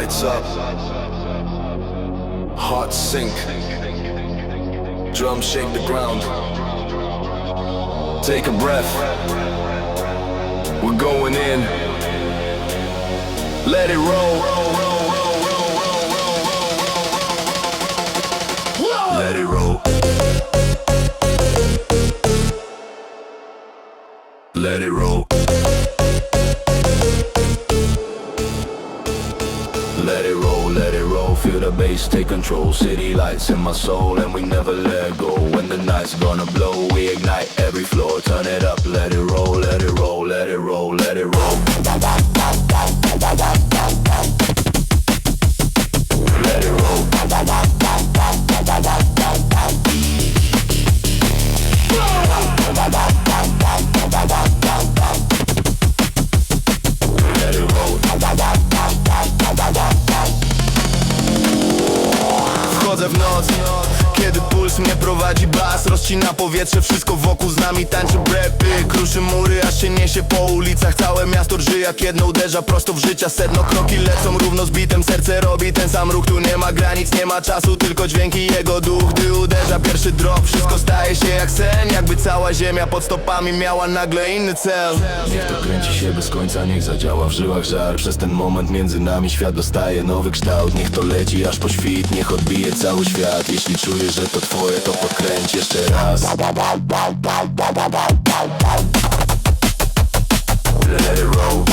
lights up. Hearts sink. Drums shake the ground. Take a breath. We're going in. Let it roll. Let it roll. Let it roll. The bass take control. City lights in my soul and we never let go. When the night's gonna blow, we ignite every floor. Turn it up, your puls mnie prowadzi bas Rozcina powietrze, wszystko wokół z nami tańczy brepy. Kruszy mury, aż się niesie po ulicach Całe miasto drży jak jedno uderza prosto w życia. Sedno kroki lecą równo z bitem Serce robi ten sam ruch, tu nie ma granic Nie ma czasu, tylko dźwięki jego duch. Gdy uderza pierwszy drop, wszystko staje się jak sen. Jakby cała ziemia pod stopami miała nagle inny cel. Niech to kręci się bez końca, niech zadziała w żyłach żar. Przez ten moment między nami świat dostaje nowy kształt. Niech to leci aż po świt, niech odbije cały świat. Jeśli czujesz, że to twoje, to podkręć jeszcze raz Let it roll.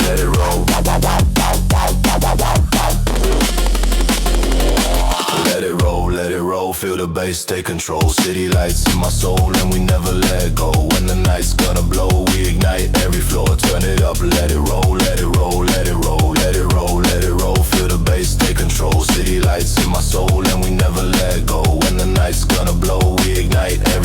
Let it roll. Let it roll Let it roll, feel the bass take control. City lights in my soul and we never let go night's gonna blow, we ignite every floor Turn it up, let it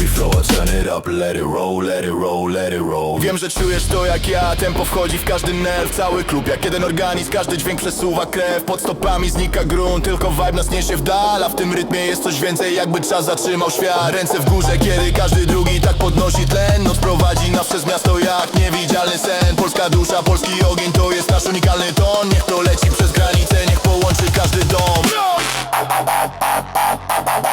every floor Turn it up, let it roll, let it roll, let it roll. Wiem, że czujesz to jak ja Tempo wchodzi w każdy nerw. Cały klub jak jeden organizm Każdy dźwięk przesuwa krew. Pod stopami znika grunt Tylko vibe nas niesie w dal. A w tym rytmie jest coś więcej Jakby czas zatrzymał świat. Ręce w górze, kiedy każdy drugi tak podnosi tlen. Noc prowadzi nas przez miasto jak niewidzialny sen. Polska dusza, polski ogień To jest nasz unikalny ton. Niech to leci przez granicę Niech połączy każdy dom. Let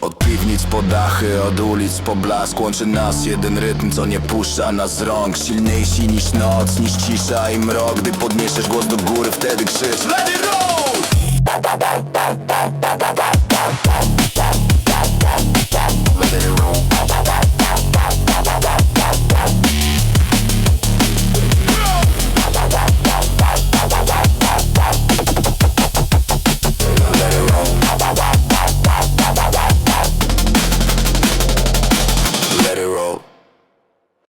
Od piwnic po dachy, od ulic po blask Łączy nas jeden rytm, co nie puszcza nas z rąk Silniejsi niż noc, niż cisza i mrok Gdy podniesiesz głos do góry, wtedy krzycz Let it roll!